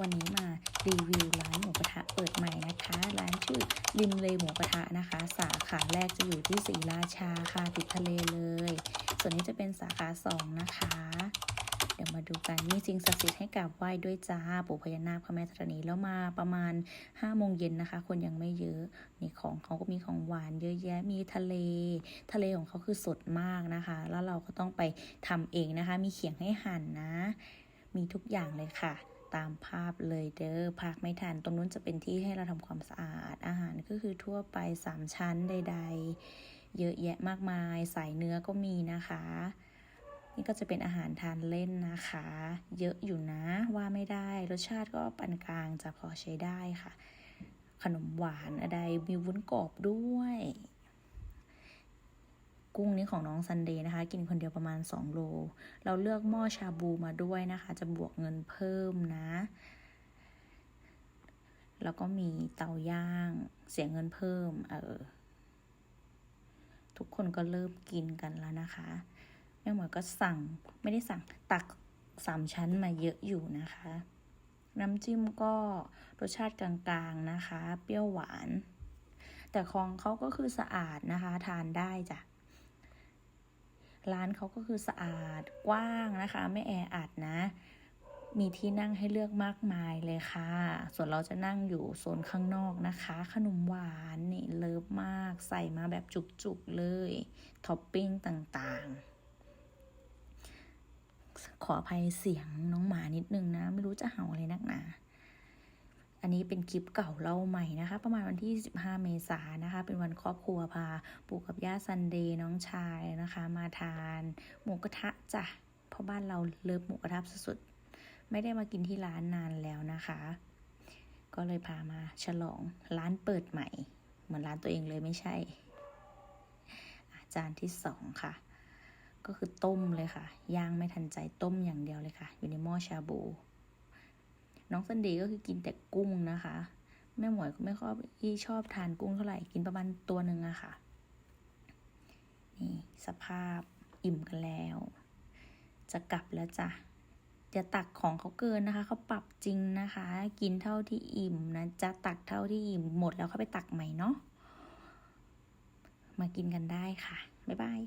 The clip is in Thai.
วันนี้มารีวิวร้านหมูกระทะเปิดใหม่นะคะ ร้านชื่อริมเลหมูกระทะนะคะ สาขาแรกจะอยู่ที่ศรีราชาค่ะติดทะเลเลย ส่วนนี้จะเป็นสาขาสองนะคะ เดี๋ยวมาดูกันมีสิ่งศักดิ์สิทธิ์ให้กราบไหว้ด้วยจ้าปู่พญานาคพระแม่ธรณีแล้วมาประมาณ5้าโมงเย็นนะคะ คนยังไม่เยอะนี่ของเขาก็มีของหวานเยอะแยะมีทะเล ทะเลของเขาคือสดมากนะคะ แล้วเราก็ต้องไปทำเองนะคะ มีเขียงให้หั่นนะ มีทุกอย่างเลยค่ะ ตามภาพเลยเด้อพักไม่ทัน ตรงนู้นจะเป็นที่ให้เราทำความสะอาด อาหารก็คือทั่วไปสามชั้นใด ๆ เยอะแยะมากมาย สายเนื้อก็มีนะคะ นี่ก็จะเป็นอาหารทานเล่นนะคะ เยอะอยู่นะว่าไม่ได้ รสชาติก็ปานกลางจะพอใช้ได้ค่ะ ขนมหวานอะไรมีวุ้นกรอบด้วย กุ้งนี้ของน้องซันเดย์นะคะ กินคนเดียวประมาณ 2 โล เราเลือกหม้อชาบูมาด้วยนะคะ จะบวกเงินเพิ่มนะ แล้วก็มีเตาย่างเสียเงินเพิ่ม เออ ทุกคนก็เริ่มกินกันแล้วนะคะแม่หมวยก็สั่งไม่ได้สั่งตักสามชั้นมาเยอะอยู่นะคะ น้ำจิ้มก็รสชาติกลางๆนะคะ เปรี้ยวหวาน แต่ของเขาก็คือสะอาดนะคะ ทานได้จ้ะ ร้านเขาก็คือสะอาดกว้างนะคะ ไม่แออัดนะ มีที่นั่งให้เลือกมากมายเลยค่ะ ส่วนเราจะนั่งอยู่โซนข้างนอกนะคะ ขนมหวานนี่เลิฟมากใส่มาแบบจุกๆเลยท็อปปิ้งต่างๆขออภัยเสียงน้องหมานิดนึงนะ ไม่รู้จะเห่าอะไรนักหนา อันนี้เป็นคลิปเก่าเล่าใหม่นะคะ ประมาณวันที่ 15 เมษายนนะคะ เป็นวันครอบครัวพา ปู่กับย่าซันเดย์น้องชายนะคะ มาทานหมูกระทะจ้ะเพราะบ้านเราเลิฟหมูกระทะสุดๆไม่ได้มากินที่ร้านนานแล้วนะคะ ก็เลยพามาฉลองร้านเปิดใหม่ เหมือนร้านตัวเองเลยไม่ใช่ อาจานที่สองค่ะ ก็คือต้มเลยค่ะย่างไม่ทันใจต้มอย่างเดียวเลยค่ะ อยู่ในหม้อชาบู น้องซันเดย์ก็คือกินแต่กุ้งนะคะ แม่หมวยก็ไม่ค่อยที่ชอบทานกุ้งเท่าไหร่กินประมาณตัวหนึ่งอะค่ะ นี่สภาพอิ่มกันแล้ว จะกลับแล้วจ้ะอย่าตักของเขาเกินนะคะเขาปรับจริงนะคะ กินเท่าที่อิ่มนะจะตักเท่าที่อิ่มหมดแล้วเขาไปตักใหม่เนาะมากินกันได้ค่ะ บ๊ายบาย